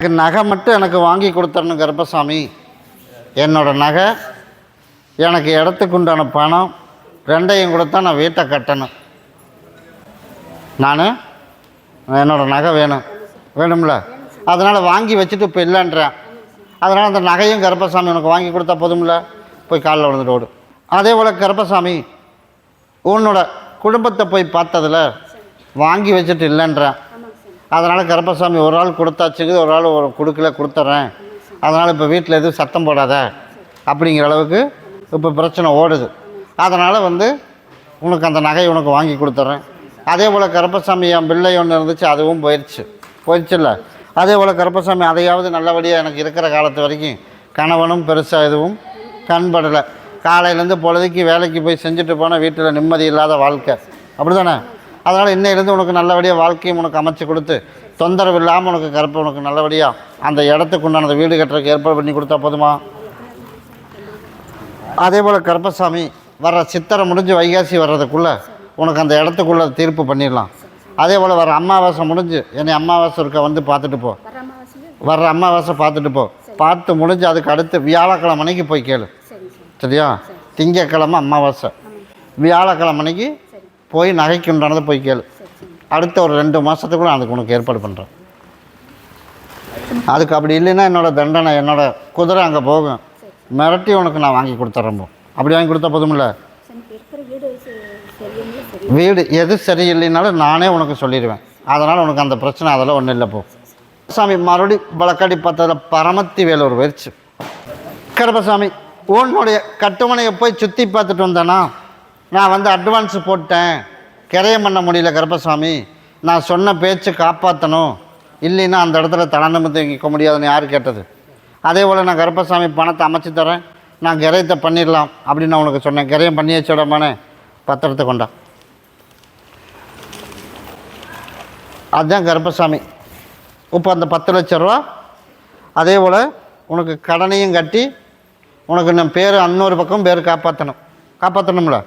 எனக்கு நகை மட்டும் எனக்கு வாங்கி கொடுத்தரணும் கருப்பசாமி என்னோட நகை எனக்கு இடத்துக்கு உண்டான பணம் ரெண்டையும் கொடுத்தா நான் வீட்டை கட்டணும். நான் என்னோட நகை வேணும். வேணும்ல? அதனால் வாங்கி வச்சுட்டு இப்போ இல்லைன்றேன். அதனால் அந்த நகையும் கருப்பசாமி உனக்கு வாங்கி கொடுத்தா போதும்ல? போய் காலில் விழுந்துட்டு ஓடு. அதே போல் கருப்பசாமி உன்னோட குடும்பத்தை போய் பார்த்ததுல வாங்கி வச்சுட்டு இல்லைன்றேன். அதனால் கருப்பசாமி ஒரு ஆள் கொடுத்தாச்சுக்குது ஒரு ஆள் ஒரு கொடுக்கல கொடுத்துட்றேன் அதனால் இப்போ வீட்டில் எதுவும் சத்தம் போடாத. அப்படிங்கிற அளவுக்கு இப்போ பிரச்சனை ஓடுது. அதனால் வந்து உனக்கு அந்த நகை உனக்கு வாங்கி கொடுத்துட்றேன் அதே போல் கருப்பசாமி என் பிள்ளை ஒன்று இருந்துச்சு அதுவும் போயிடுச்சு போயிடுச்சுல்ல அதே போல் கருப்பசாமி அதையாவது நல்லபடியாக எனக்கு இருக்கிற காலத்து வரைக்கும் கணவனும் பெருசாக எதுவும் கண்படலை. காலையிலேருந்து பொழுதுக்கு வேலைக்கு போய் செஞ்சுட்டு போனால் வீட்டில் நிம்மதி இல்லாத வாழ்க்கை. அப்படி தானே அதனால் இன்னையிலேருந்து உனக்கு நல்லபடியாக வாழ்க்கையும் உனக்கு அமைச்சு கொடுத்து தொந்தரவு இல்லாமல் உனக்கு கருப்பு உனக்கு நல்லபடியாக அந்த இடத்துக்கு உண்டான வீடு கட்டுறதுக்கு ஏற்பாடு பண்ணி கொடுத்தா போதுமா? அதே போல் கருப்பசாமி வர்ற சித்திரை முடிஞ்சு வைகாசி வர்றதுக்குள்ளே உனக்கு அந்த இடத்துக்குள்ளே தீர்ப்பு பண்ணிடலாம். அதே போல் வர அமாவாசை முடிஞ்சு என்னை அமாவாசை இருக்க வந்து பார்த்துட்டு போ. வர்ற அமாவாசை? பார்த்துட்டு போ. பார்த்து முடிஞ்சு அதுக்கு அடுத்து வியாழக்கிழமை அன்னைக்கு போய் கேளு. சரி சரி. சரியா? திங்கக்கிழமை அமாவாசை. வியாழக்கிழமை அன்னைக்கு போய் நகைக்கு உண்டானதை போய் கேளு. அடுத்த ஒரு ரெண்டு மாதத்துக்குள்ள அதுக்கு உனக்கு ஏற்பாடு பண்ணுறேன் அதுக்கு அப்படி இல்லைன்னா என்னோடய தண்டனை என்னோடய குதிரை அங்கே போகும். மிரட்டி உனக்கு நான் வாங்கி கொடுத்துட்றேன் அப்படி வாங்கி கொடுத்தா போதுமில்ல வீடு சரி எது சரியில்லைனாலும் நானே உனக்கு சொல்லிடுவேன். அதனால் உனக்கு அந்த பிரச்சனை அதெல்லாம் ஒன்றும் இல்லை போ. சாமி மறுபடி வழக்காடி பார்த்ததில் பரமத்தி வேலூர் போயிடுச்சு கருப்பசாமி உன்னுடைய கட்டுமனையை போய் சுற்றி பார்த்துட்டு வந்தேன்னா நான் வந்து அட்வான்ஸ் போட்டேன். கிரையம் பண்ண முடியல கருப்பசாமி. நான் சொன்ன பேச்சு காப்பாற்றணும் இல்லைன்னா அந்த இடத்துல தலை நிமிர்ந்து முடியாதுன்னு யார் கேட்டது? அதே போல் நான் கருப்பசாமி பணத்தை அமைச்சு தரேன். நான் கிரயத்தை பண்ணிடலாம் அப்படின்னு நான் உனக்கு சொன்னேன். கிரயம் பண்ணி வச்சிடமானே பத்திரத்தை கொண்டா. அதுதான் கருப்பசாமி. இப்போ அந்த பத்து லட்ச ரூபா. அதே போல் உனக்கு கடனையும் கட்டி உனக்கு நம்ம பேர் இன்னொரு பக்கம் பேர் காப்பாற்றணும் காப்பாற்றணும்ல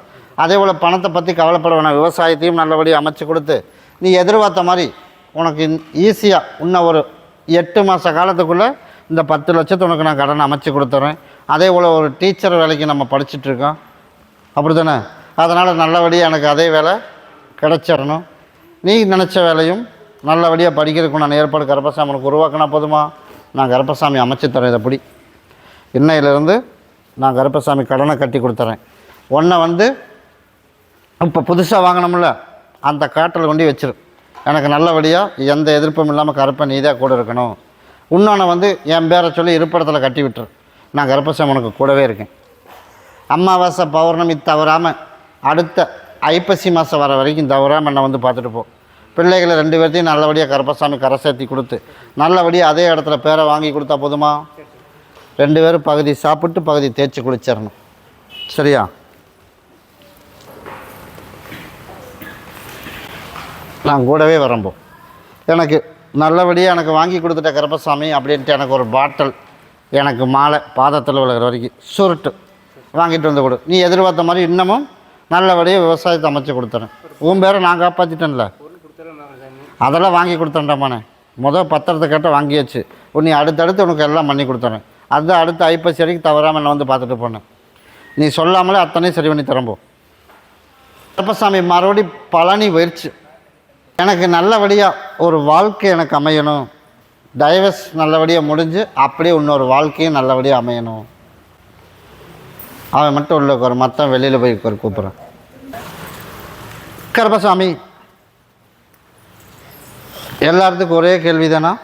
அதே போல் பணத்தை பற்றி கவலைப்பட வேணாம். விவசாயத்தையும் நல்லபடியாக அமைச்சு கொடுத்து நீ எதிர்பார்த்த மாதிரி உனக்கு ஈஸியாக இன்னும் ஒரு எட்டு மாத காலத்துக்குள்ளே இந்த பத்து லட்சத்தை உனக்கு நான் கடனை அமைச்சு கொடுத்துட்றேன் அதே போல் ஒரு டீச்சர் வேலைக்கு நம்ம படிச்சுட்ருக்கோம் அப்படி தானே அதனால் நல்லபடியாக எனக்கு அதே வேலை கிடச்சிடணும். நீ நினச்ச வேலையும் நல்லபடியாக படிக்கிறதுக்கு நான் ஏற்பாடு கருப்பசாமி உனக்கு உருவாக்கினா போதுமா? நான் கருப்பசாமி அமைச்சு தரேன் இதை பிடி. இன்னையிலேருந்து நான் கருப்பசாமி கடனை கட்டி கொடுத்துறேன். ஒன்றை வந்து இப்போ புதுசாக வாங்கினோம்ல அந்த காட்டில் கொண்டு வச்சிரு. எனக்கு நல்லபடியாக எந்த எதிர்ப்பும் இல்லாமல் கருப்பை நீதாக கூட இருக்கணும். இன்னொன்று வந்து என் பேரை சொல்லி இருப்பிடத்தில் கட்டி விட்டுரு. நான் கருப்பசாமி உனக்கு கூடவே இருக்கேன். அமாவாசை பௌர்ணமி தவறாமல் அடுத்த ஐப்பசி மாதம் வர வரைக்கும் தவறாமல் என்னை வந்து பார்த்துட்டு போ. பிள்ளைகளை ரெண்டு பேர்த்தையும் நல்லபடியாக கருப்பசாமி கரை சேர்த்தி கொடுத்து நல்லபடியாக அதே இடத்துல பேரை வாங்கி கொடுத்தா போதுமா? ரெண்டு பேரும் பகுதி சாப்பிட்டு பகுதி தேய்ச்சி குளிச்சிடணும். சரியா? நான் கூடவே வரம்போம் எனக்கு நல்லபடியாக எனக்கு வாங்கி கொடுத்துட்ட கருப்பசாமி அப்படின்ட்டு எனக்கு ஒரு பாட்டில் எனக்கு மாலை பாதத்தில் விழுகிற வரைக்கும் சுருட்டு வாங்கிட்டு வந்து கொடு. நீ எதிர்பார்த்த மாதிரி இன்னமும் நல்லபடியாக விவசாயத்தை அமைச்சு கொடுத்துறேன். உன் பேரை நான் காப்பாற்றிட்டேன்ல அதெல்லாம் வாங்கி கொடுத்தேன்டாமாண்ணே முதல் பத்திரத்தை கேட்ட வாங்கியாச்சு. உன்னை அடுத்தடுத்து உனக்கு எல்லாம் பண்ணி கொடுத்துறேன். அதுதான் அடுத்த ஐப்பசி வரைக்கும் தவறாமல் என்னை வந்து பார்த்துட்டு போனேன் நீ சொல்லாமலே அத்தனையும் சரி பண்ணி தரம்போ கருப்பசாமி மறுபடி பழனி போயிடுச்சு எனக்கு நல்லபடியாக ஒரு வாழ்க்கை எனக்கு அமையணும். டைவர்ஸ் நல்லபடியாக முடிஞ்சு அப்படியே இன்னொரு வாழ்க்கையும் நல்லபடியாக அமையணும். அவன் மட்டும் உள்ள ஒரு மற்ற வெளியில் போய் ஒரு கூப்பிட்றான். கருப்பசாமி. எல்லாத்துக்கும் ஒரே கேள்வி தானா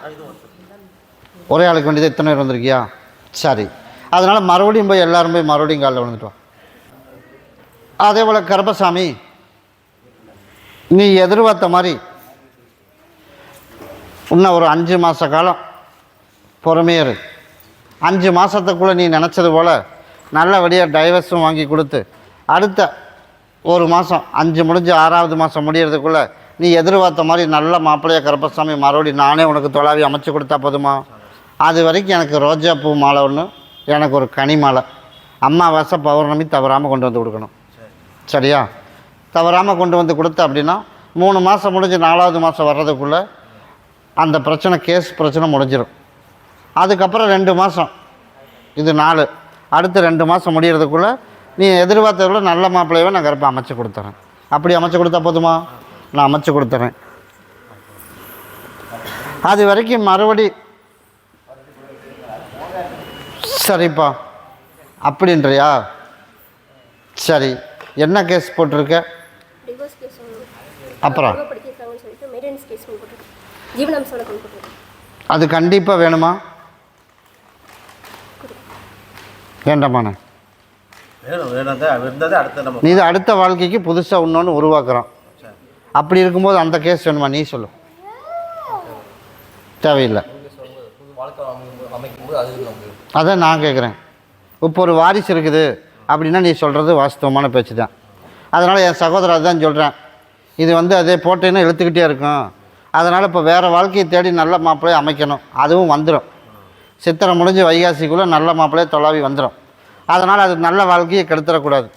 ஒரே ஆளுக்கு வேண்டியது எத்தனை பேர் வந்திருக்கியா? சரி. அதனால் மறுபடியும் போய் எல்லோரும் போய் மறுபடியும் காலில் விழுந்துட்டு அதே போல் கருப்பசாமி. நீ எதிர்பார்த்த மாதிரி இன்னும் ஒரு அஞ்சு மாத காலம் பொறுமையாக இரு. அஞ்சு மாதத்துக்குள்ளே நீ நினச்சது போல் நல்லபடியாக டைவர்ஸும் வாங்கி கொடுத்து அடுத்த ஒரு மாதம் அஞ்சு முடிஞ்சு ஆறாவது மாதம் முடியறதுக்குள்ளே நீ எதிர்பார்த்த மாதிரி நல்ல மாப்பிள்ளைய கருப்பசாமி மறுபடியும் நானே உனக்கு தொலாவி அமைச்சு கொடுத்தா போதுமா? அது வரைக்கும் எனக்கு ரோஜா பூ மாலை ஒன்று எனக்கு ஒரு கனி மாலை. அம்மாவாசை பௌர்ணமி தவறாமல் கொண்டு வந்து கொடுக்கணும். சரியா? தவறாமல் கொண்டு வந்து கொடுத்த அப்படின்னா மூணு மாதம் முடிஞ்சு நாலாவது மாதம் வர்றதுக்குள்ளே அந்த பிரச்சனை கேஸ் பிரச்சனை முடிஞ்சிடும் அதுக்கப்புறம் ரெண்டு மாதம் இது நாலு. அடுத்து ரெண்டு மாதம் முடிகிறதுக்குள்ளே நீ எதிர்பார்த்ததில் நல்ல மாப்பிள்ளையவே நான் கருப்பை அமைச்சு கொடுத்துறேன். அப்படி அமைச்சு கொடுத்தா போதுமா? நான் அமைச்சு கொடுத்துறேன். அது வரைக்கும் மறுபடி சரிப்பா. அப்படின்றியா? சரி. என்ன கேஸ் போட்டிருக்க? டிவோர்ஸ் கேஸ் அப்புறம்? படிக்கிறாங்கன்னு சொல்லிட்டு மெயின்டெனன்ஸ் கேஸ் ஒன்று போட்டிருக்கேன் ஜீவனாம்சோட கொண்டு அது கண்டிப்பாக வேணுமா? வேண்டாமாண்ணே வேணும் வேணும் தான் இருந்தது அடுத்து நம்ம நீ இது அடுத்த வாழ்க்கைக்கு புதுசாக இன்னொன்று உருவாக்குறோம் அப்படி இருக்கும்போது அந்த கேஸ் வேணுமா? நீ சொல்லு. தேவையில்லை. அதான் நான் கேட்குறேன் இப்போ ஒரு வாரிசு இருக்குது. அப்படின்னா நீ சொல்கிறது வாஸ்தவமான பேச்சு தான் அதனால் என் சகோதரர் தான் சொல்கிறேன் இது வந்து அதே போட்டேன்னு இழுத்துக்கிட்டே இருக்கும். அதனால் இப்போ வேறு வாழ்க்கையை தேடி நல்ல மாப்பிள்ளையை அமைக்கணும். அதுவும் வந்துடும் சித்திரை முடிஞ்சு வைகாசிக்குள்ளே நல்ல மாப்பிள்ளையை தொலாவி வந்துடும் அதனால் அது நல்ல வாழ்க்கையை கெடுத்துடக்கூடாது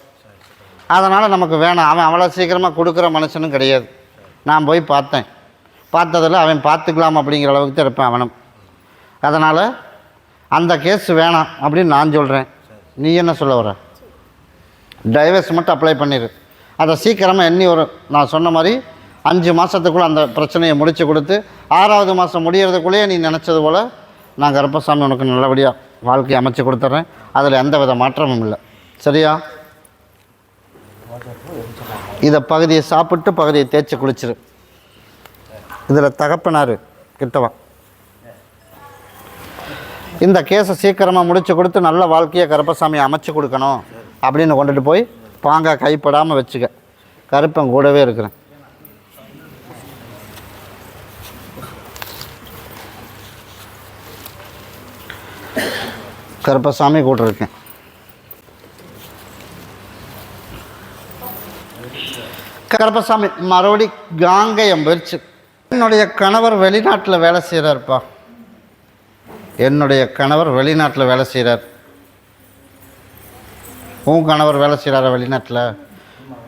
அதனால் நமக்கு வேணாம். அவன் அவ்வளோ சீக்கிரமாக கொடுக்குற மனுஷனும் கிடையாது. நான் போய் பார்த்தேன். பார்த்ததில் அவன் பார்த்துக்கலாம் அப்படிங்கிற அளவுக்கு தான் இருப்பேன் அவனும். அதனால் அந்த கேஸ் வேணாம் அப்படின்னு நான் சொல்கிறேன் நீ என்ன சொல்ல வர? டைவர்ஸ் மட்டும் அப்ளை பண்ணிடு அதை சீக்கிரமாக எண்ணி ஒரு நான் சொன்ன மாதிரி அஞ்சு மாதத்துக்குள்ளே அந்த பிரச்சனையை முடித்து கொடுத்து ஆறாவது மாதம் முடியறதுக்குள்ளேயே நீ நினச்சது போல் நான் கருப்பசாமி உனக்கு நல்லபடியாக வாழ்க்கையை அமைச்சு கொடுத்துட்றேன் அதில் எந்த வித மாற்றமும் இல்லை. சரியா? இதை பகுதியை சாப்பிட்டு பகுதியை தேய்ச்சி குளிச்சிரு. இதில் தகப்பனார் கிட்டவா இந்த கேஸை சீக்கிரமாக முடித்து கொடுத்து நல்ல வாழ்க்கையை கருப்பசாமியை அமைச்சு கொடுக்கணும் அப்படின்னு கொண்டுட்டு போய் பாங்கா கைப்படாமல் வச்சுக்க. கருப்பன் கூடவே இருக்கிறேன். கருப்பசாமி கூட இருக்கேன். கருப்பசாமி மறுபடி காங்கயம் போயிடுச்சு. என்னுடைய கணவர் வெளிநாட்டில் வேலை செய்கிறாருப்பா என்னுடைய கணவர் வெளிநாட்டில் வேலை செய்கிறார் உன் கணவர் வேலை செய்கிறார வெளிநாட்டில்?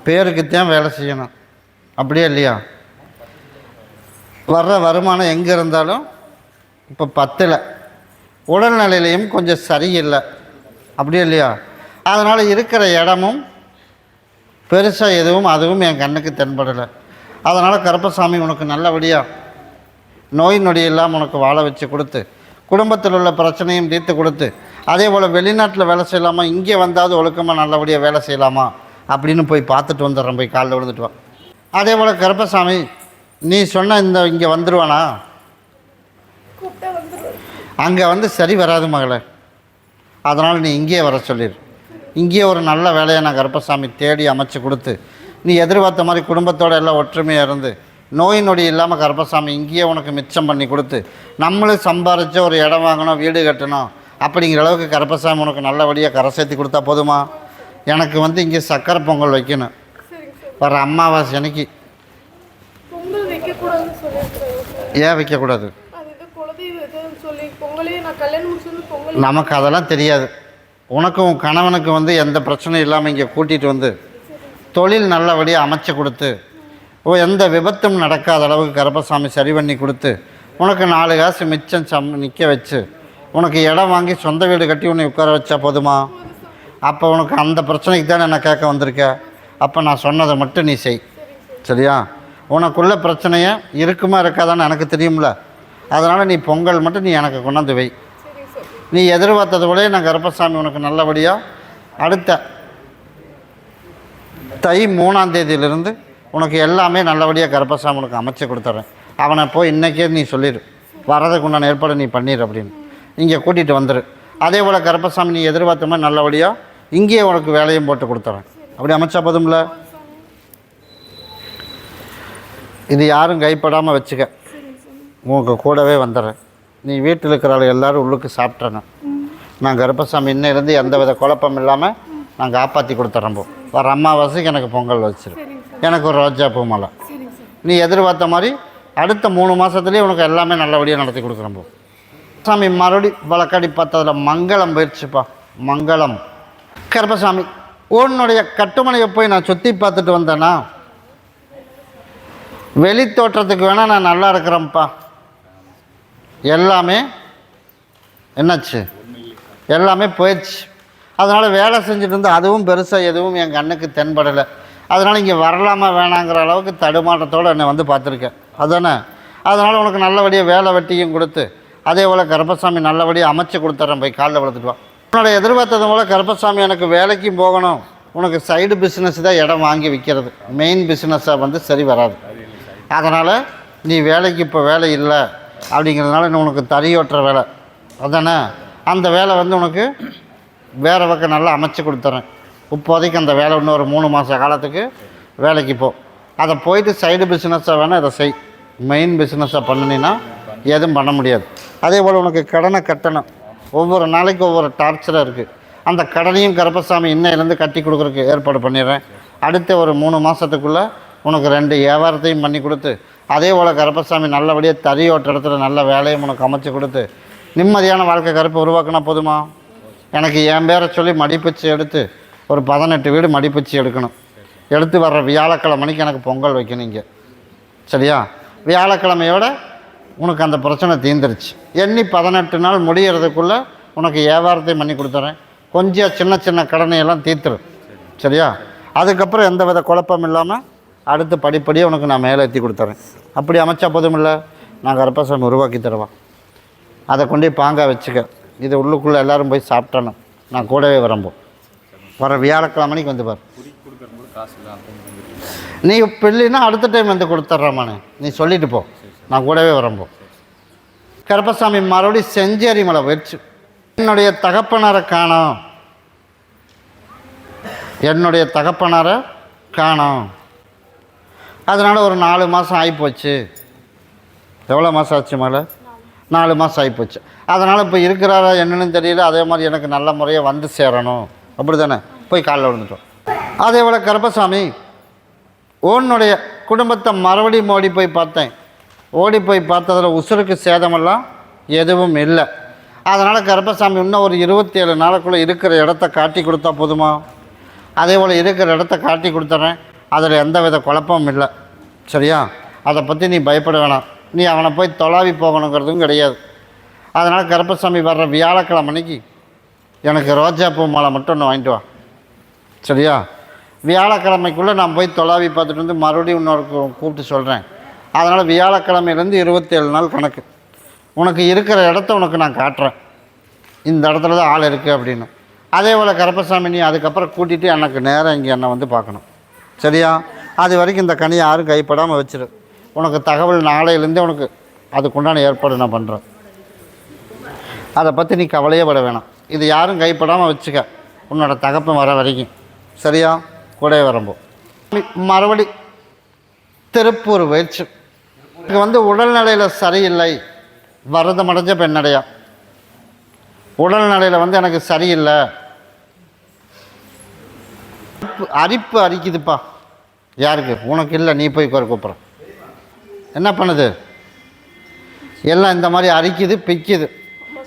பேருக்குத்தான் வேலை செய்யணும். அப்படியே இல்லையா? வர்ற வருமானம் எங்கே இருந்தாலும் இப்போ பத்தில். உடல்நிலையிலையும் கொஞ்சம் சரியில்லை. அப்படியே இல்லையா? அதனால் இருக்கிற இடமும் பெருசாக எதுவும் அதுவும் என் கண்ணுக்கு தென்படலை. அதனால் கருப்பசாமி உனக்கு நல்லபடியாக நோய் நொடி இல்லாமல் உனக்கு வாழ வச்சு கொடுத்து குடும்பத்தில் உள்ள பிரச்சனையும் தீர்த்து கொடுத்து அதே போல் வெளிநாட்டில் வேலை செய்யலாமா? இங்கே வந்தாவது ஒழுக்கமாக நல்லபடியாக வேலை செய்யலாமா? அப்படின்னு போய் பார்த்துட்டு வந்துடுறேன். போய் காலைல விழுந்துட்டு வா. அதே போல் கருப்பசாமி நீ சொன்ன இந்த இங்கே வந்துடுவானா அங்கே வந்து சரி வராது மகளே. அதனால் நீ இங்கேயே வர சொல்லிடு இங்கேயே ஒரு நல்ல வேலையை நான் கருப்பசாமி தேடி அமைச்சு கொடுத்து நீ எதிர்பார்த்த மாதிரி குடும்பத்தோட எல்லாம் ஒற்றுமையாக இருந்து நோய் நொடி இல்லாமல் கருப்பசாமி இங்கேயே உனக்கு மிச்சம் பண்ணி கொடுத்து நம்மளும் சம்பாரித்து ஒரு இடம் வாங்கணும் வீடு கட்டணும் அப்படிங்கிற அளவுக்கு கருப்பசாமி உனக்கு நல்லபடியாக கரை சேர்த்து கொடுத்தா போதுமா? எனக்கு வந்து இங்கே சக்கரை பொங்கல் வைக்கணும். வர அமாவாசை அன்னைக்கு. ஏன் வைக்கக்கூடாது? நமக்கு அதெல்லாம் தெரியாது. உனக்கும் உன் கணவனுக்கு வந்து எந்த பிரச்சனையும் இல்லாமல் இங்கே கூட்டிகிட்டு வந்து தொழில் நல்லபடியாக அமைச்சு கொடுத்து ஓ எந்த விபத்தும் நடக்காத அளவுக்கு கருப்பசாமி சரி பண்ணி கொடுத்து உனக்கு நாலு காசு மிச்சம் சம் நிற்க வச்சு உனக்கு இடம் வாங்கி சொந்த வீடு கட்டி உன்னை உட்கார வச்சா போதுமா? அப்போ உனக்கு அந்த பிரச்சனைக்கு தானே நான் கேட்க வந்திருக்க? அப்போ நான் சொன்னதை மட்டும் நீ செய். சரியா? உனக்குள்ள பிரச்சனையை இருக்குமா இருக்காதான்னு எனக்கு தெரியும்ல. அதனால் நீ பொங்கல் மட்டும் நீ எனக்கு கொண்டாந்து வை. நீ எதிர்பார்த்தது போலே நான் கருப்பசாமி உனக்கு நல்லபடியாக அடுத்த தை மூணாம் தேதியிலிருந்து உனக்கு எல்லாமே நல்லபடியாக கருப்பசாமி உனக்கு அமைச்சு கொடுத்துட்றேன் அவனை போய் இன்றைக்கே நீ சொல்லிடு வரதுக்கு உண்டான ஏற்பாடு நீ பண்ணிடு அப்படின்னு. இங்கே கூட்டிகிட்டு வந்துடு அதே போல் கருப்பசாமி நீ எதிர்பார்த்த மாதிரி நல்லபடியாக இங்கேயே உனக்கு வேலையும் போட்டு கொடுத்துட்றேன் அப்படி அமைச்சா போதும்ல? இது யாரும் கைப்படாமல் வச்சுக்க. உனக்கு கூடவே வந்துடுறேன். நீ வீட்டில் இருக்கிறவங்க எல்லாரும் உள்ளுக்கு சாப்பிட்றேங்க நான் கருப்பசாமி இன்னும் இருந்து எந்த வித குழப்பம் இல்லாமல் நான் காப்பாற்றி கொடுத்துட்றேன் போ. வர அம்மாவாசைக்கு எனக்கு பொங்கல் வச்சிரு. எனக்கு ஒரு ரோஜா பூ மலை. நீ எதிர்பார்த்த மாதிரி அடுத்த மூணு மாதத்துலேயே உனக்கு எல்லாமே நல்லபடியாக நடத்தி கொடுக்குறேன் போ. சாமி மறுபடி வழக்காடி பார்த்ததில் மங்களம் போயிடுச்சுப்பா மங்களம். கருப்பசாமி உன்னுடைய கட்டுமனையை போய் நான் சுற்றி பார்த்துட்டு வந்தேனா? வெளி தோற்றத்துக்கு வேணால் நான் நல்லா இருக்கிறேன்ப்பா. எல்லாமே என்னாச்சு? எல்லாமே போயிடுச்சு. அதனால் வேலை செஞ்சுட்டு இருந்தால் அதுவும் பெருசாக எதுவும் என் கண்ணுக்கு தென்படலை. அதனால் இங்கே வரலாமா வேணாங்கிற அளவுக்கு தடுமாற்றத்தோடு என்னை வந்து பார்த்துருக்கேன். அதானே? அதனால் உனக்கு நல்லபடியாக வேலை வெட்டியும் கொடுத்து அதே போல் கருப்பசாமி நல்லபடியாக அமைச்சு கொடுத்துட்றேன் போய் காலில் வளர்த்துட்டு உன்னோட எதிர்பார்த்தது போல் கருப்பசாமி எனக்கு வேலைக்கும் போகணும். உனக்கு சைடு பிஸ்னஸ் தான் இடம் வாங்கி விற்கிறது மெயின் பிஸ்னஸாக வந்து சரி வராது. அதனால் நீ வேலைக்கு இப்போ வேலை இல்லை அப்படிங்கிறதுனால நீ உனக்கு தறியோட்டுற வேலை. அதானே? அந்த வேலை வந்து உனக்கு வேறு பக்கம் நல்லா அமைச்சு கொடுத்துறேன். இப்போதைக்கு அந்த வேலை இன்னும் ஒரு மூணு மாத காலத்துக்கு வேலைக்கு போ. அதை போயிட்டு சைடு பிஸ்னஸாக வேணால் இதை செய். மெயின் பிஸ்னஸாக பண்ணினீன்னா எதுவும் பண்ண முடியாது. அதே போல் உனக்கு கடனை கட்டணும். ஒவ்வொரு நாளைக்கு ஒவ்வொரு டார்ச்சராக இருக்குது அந்த கடனையும் கருப்பசாமி இன்னையிலேருந்து கட்டி கொடுக்குறதுக்கு ஏற்பாடு பண்ணிடுறேன். அடுத்த ஒரு மூணு மாதத்துக்குள்ளே உனக்கு ரெண்டு வியாபாரத்தையும் பண்ணி கொடுத்து அதே போல் கருப்பசாமி நல்லபடியாக தறி இடத்துல நல்ல வேலையும் உனக்கு அமைச்சு கொடுத்து நிம்மதியான வாழ்க்கை கருப்பு உருவாக்கினா போதுமா? எனக்கு என் பேரை சொல்லி மடிப்பிச்சு எடுத்து ஒரு பதினெட்டு வீடு மடிப்பிச்சு எடுக்கணும். எடுத்து வர்ற வியாழக்கிழமை மணிக்கு எனக்கு பொங்கல் வைக்கணும் இங்கே. சரியா? வியாழக்கிழமையோட உனக்கு அந்த பிரச்சனை தீர்ந்துருச்சு. எண்ணி பதினெட்டு நாள் முடியறதுக்குள்ளே உனக்கு வியாபாரத்தையும் பண்ணி கொடுத்துறேன். கொஞ்சம் சின்ன சின்ன கடனையெல்லாம் தீர்த்துரு. சரியா? அதுக்கப்புறம் எந்த வித குழப்பம் இல்லாமல் அடுத்து படிப்படியாக உனக்கு நான் மேலே ஏற்றி கொடுத்துறேன். அப்படி அமைச்சா போதும் இல்லை? நான் கருப்பசாமி உருவாக்கி தருவேன். அதை கொண்டு போய் வச்சுக்க. இது உள்ளுக்குள்ளே எல்லாரும் போய் சாப்பிட்டணும். நான் கூடவே வரம்போ. வர வியாழக்கிழமணிக்கு வந்து பார். நீ பிள்ளைன்னா அடுத்த டைம் வந்து கொடுத்துட்றமானே நீ சொல்லிட்டு போ. நான் கூடவே வரம்போ. கருப்பசாமி மறுபடியும் செஞ்சேரி மலை போயிடுச்சு. என்னுடைய தகப்பனாரை காணோம். என்னுடைய தகப்பனாரை காணோம். அதனால் ஒரு நாலு மாதம் ஆகிப்போச்சு எவ்வளோ மாதம் ஆச்சு மலை? நாலு மாதம் ஆகிப்போச்சு அதனால் இப்போ இருக்கிறாரா என்னன்னு தெரியல. அதே மாதிரி எனக்கு நல்ல முறையாக வந்து சேரணும். அப்படி தானே போய் காலைல விழுந்துட்டோம். அதே போல் கருப்பசாமி உன்னுடைய குடும்பத்தை மறுபடியும் மோடி போய் பார்த்தேன். ஓடி போய் பார்த்ததில் உசுருக்கு சேதமெல்லாம் எதுவும் இல்லை. அதனால் கர்ப்பசாமி இன்னும் ஒரு இருபத்தி ஏழு நாளுக்குள்ளே இருக்கிற இடத்த காட்டி கொடுத்தா போதுமா? அதே போல் இருக்கிற இடத்த காட்டி கொடுத்துட்றேன் அதில் எந்த வித குழப்பமும் இல்லை. சரியா? அதை பற்றி நீ பயப்பட வேணாம். நீ அவனை போய் தொலாவி போகணுங்கிறதும் கிடையாது. அதனால் கருப்பசாமி வர்ற வியாழக்கிழமை அன்னைக்கு எனக்கு ரோஜா பூ மாலை மட்டும் ஒன்று வாங்கிட்டு வா. சரியா? வியாழக்கிழமைக்குள்ளே நான் போய் தொலாவி பார்த்துட்டு வந்து மறுபடியும் இன்னொரு கூப்பிட்டு சொல்கிறேன் அதனால் வியாழக்கிழமையிலேருந்து இருபத்தேழு நாள் கணக்கு. உனக்கு இருக்கிற இடத்த உனக்கு நான் காட்டுறேன். இந்த இடத்துல தான் ஆள் இருக்குது அப்படின்னு. அதே போல் கருப்பசாமி நீ அதுக்கப்புறம் கூட்டிகிட்டு எனக்கு நேரம் இங்கே என்னை வந்து பார்க்கணும். சரியா? அது வரைக்கும் இந்த கனி யாரும் கைப்படாமல் வச்சிரு. உனக்கு தகவல் நாளையிலேருந்தே உனக்கு அதுக்குண்டான ஏற்பாடு நான் பண்ணுறேன் அதை பற்றி நீ கவலையே பட வேணாம். இது யாரும் கைப்படாமல் வச்சுக்க. உன்னோட தகப்பன் வர வரைக்கும். சரியா? கூட வரம்போ மறுபடி திருப்பூர் போயிடுச்சு எனக்கு வந்து உடல்நிலையில் சரியில்லை. வரதம் அடைஞ்ச பெண்ணடையா. உடல்நிலையில் வந்து எனக்கு சரியில்லை. அரிப்பு- அரிக்குதுப்பா. யாருக்கு? உனக்கு இல்லை நீ போய் குறை கூப்பிட்ற என்ன பண்ணுது? எல்லாம் இந்த மாதிரி அரிக்குது பிக்குது.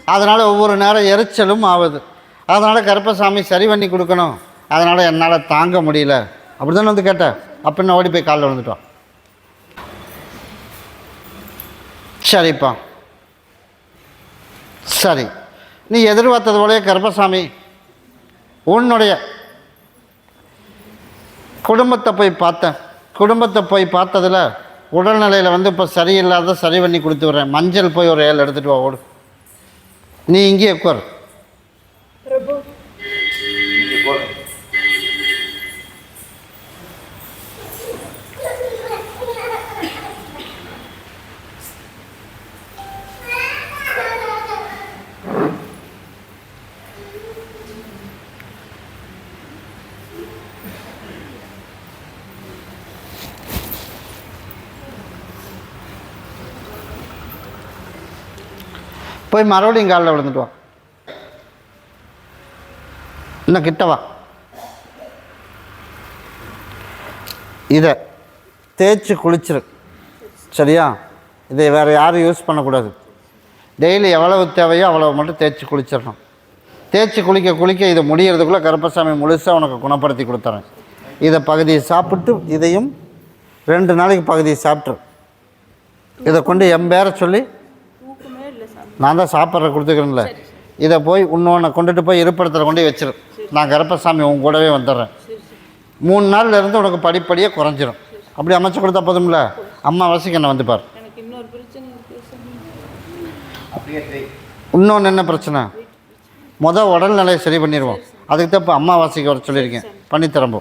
அதனால் ஒவ்வொரு நேரம் எரிச்சலும் ஆகுது. அதனால் கருப்பசாமி சரி பண்ணி கொடுக்கணும். அதனால் என்னால் தாங்க முடியல. அப்படி தானே வந்து கேட்டேன். அப்படின்னு ஓடி போய் காலில் விழுந்துட்டோம். சரிப்பா. சரி. நீ எதிர்பார்த்தது போலயே கருப்பசாமி உன்னுடைய குடும்பத்தை போய் பார்த்தேன். குடும்பத்தை போய் பார்த்ததில் உடல்நிலையில் வந்து இப்போ சரியில்லாத சரி பண்ணி கொடுத்து விட்றேன். மஞ்சள் போய் ஒரு ஏழு எடுத்துகிட்டு வா ஓடு. நீ இங்கேயே உட்கார். போய் மறுபடியும் காலில் விழுந்துட்டு வா. இன்னும் கிட்டவா இதை தேய்ச்சி குளிச்சிரு. சரியா? இதை வேறு யாரும் யூஸ் பண்ணக்கூடாது. டெய்லி எவ்வளவு தேவையோ அவ்வளவு மட்டும் தேய்ச்சி குளிச்சிடணும். தேய்ச்சி குளிக்க குளிக்க இதை முடியறதுக்குள்ளே கருப்பசாமி முழுசாக உனக்கு குணப்படுத்தி கொடுத்துறேன். இதை பகுதியை சாப்பிட்டு இதையும் ரெண்டு நாளைக்கு பகுதியை சாப்பிட்ரு இதை கொண்டு எம்பேரை சொல்லி நான் தான் சாப்பிட்ற கொடுத்துக்கிறேன்ல. இதை போய் இன்னொன்று கொண்டுட்டு போய் இருப்பிடத்தில் கொண்டு வச்சிரு. நான் கருப்பசாமி உன் கூடவே வந்துடுறேன். மூணு நாள்ல இருந்து உனக்கு படிப்படியாக குறைஞ்சிரும். அப்படி அமைச்சு கொடுத்தா போதும்ல? அம்மா வசிக்க என்ன வந்து பார். எனக்கு இன்னொரு பிரச்சனை இருக்கு சாமி. இன்னொன்று என்ன பிரச்சனை? முத உடல்நிலையை சரி பண்ணிடுவோம் அதுக்கு தான் இப்போ அம்மாவாசைக்கு வர சொல்லியிருக்கேன். பண்ணி தரம்போ